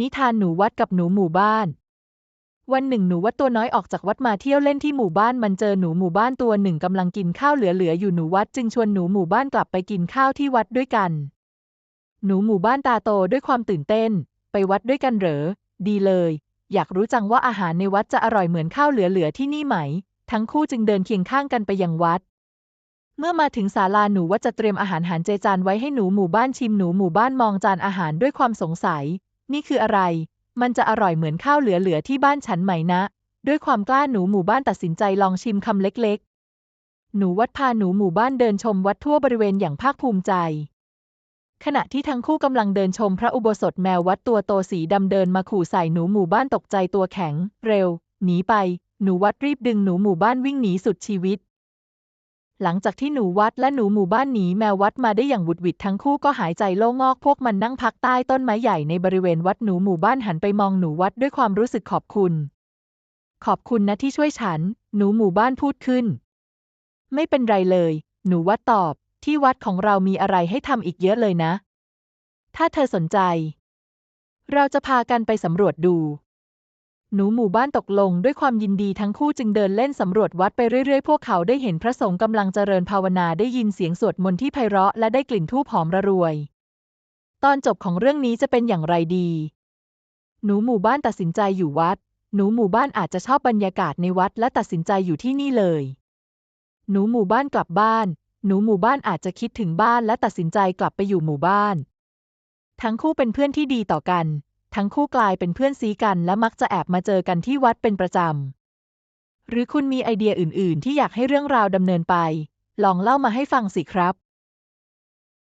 นิทานหนูวัดกับหนูหมู่บ้าน วันหนึ่งหนูวัดตัวน้อยออกจากวัดมาเที่ยวเล่นที่หมู่บ้านมันเจอหนูหมู่บ้านตัวหนึ่งกำลังกินข้าวเหลือๆอยู่หนูวัดจึงชวนหนูหมู่บ้านกลับไปกินข้าวที่วัดด้วยกัน หนูหมู่บ้านตาโตด้วยความตื่นเต้น ไปวัดด้วยกันเหรอ ดีเลย อยากรู้จังว่าอาหารในวัดจะอร่อยเหมือนข้าวเหลือๆที่นี่ไหม ทั้งคู่จึงเดินเคียงข้างกันไปยังวัดเมื่อมาถึงศาลาหนูว่าจะเตรียมอาหารหารเจจานไว้ให้หนูหมู่บ้านชิมหนูหมู่บ้านมองจานอาหารด้วยความสงสัย นี่คืออะไร มันจะอร่อยเหมือนข้าวเหลือๆที่บ้านฉันไหมนะ ด้วยความกล้าหนูหมู่บ้านตัดสินใจลองชิมคำเล็กๆ หนูวัดพาหนูหมู่บ้านเดินชมวัดทั่วบริเวณอย่างภาคภูมิใจ ขณะที่ทั้งคู่กำลังเดินชมพระอุโบสถแมววัดตัวโตสีดำเดินมาขู่ใส่หนูหมู่บ้านตกใจตัวแข็ง เร็ว หนีไป หนูวัดรีบดึงหนูหมู่บ้านวิ่งหนีสุดชีวิต หลังจากที่หนูวัดและหนูหมู่บ้านหนีแมววัดมาได้อย่างหวุดหวิดทั้งคู่ก็หายใจโล่งอกพวกมันนั่งพักใต้ต้นไม้ใหญ่ในบริเวณวัดหนูหมู่บ้านหันไปมองหนูวัดด้วยความรู้สึกขอบคุณ ขอบคุณนะที่ช่วยฉัน หนูหมู่บ้านพูดขึ้น ไม่เป็นไรเลย หนูวัดตอบ ที่วัดของเรามีอะไรให้ทำอีกเยอะเลยนะ ถ้าเธอสนใจ เราจะพากันไปสำรวจดู หนูหมู่บ้านตกลงด้วยความยินดีทั้งคู่จึงเดินเล่นสำรวจวัดไปเรื่อยๆ พวกเขาได้เห็นพระสงฆ์กำลังเจริญภาวนาได้ยินเสียงสวดมนต์ที่ไพเราะและได้กลิ่นธูปหอมระรวย ตอนจบของเรื่องนี้จะเป็นอย่างไรดี หนูหมู่บ้านตัดสินใจอยู่วัด หนูหมู่บ้านอาจจะชอบบรรยากาศในวัดและตัดสินใจอยู่ที่นี่เลย หนูหมู่บ้านกลับบ้าน หนูหมู่บ้านอาจจะคิดถึงบ้านและตัดสินใจกลับไปอยู่หมู่บ้าน ทั้งคู่เป็นเพื่อนที่ดีต่อกัน ทั้งคู่กลายเป็นเพื่อนซีกันและมักจะแอบมาเจอกันที่วัดเป็นประจำ หรือคุณมีไอเดียอื่น ๆ ที่อยากให้เรื่องราวดำเนินไป ลองเล่ามาให้ฟังสิครับ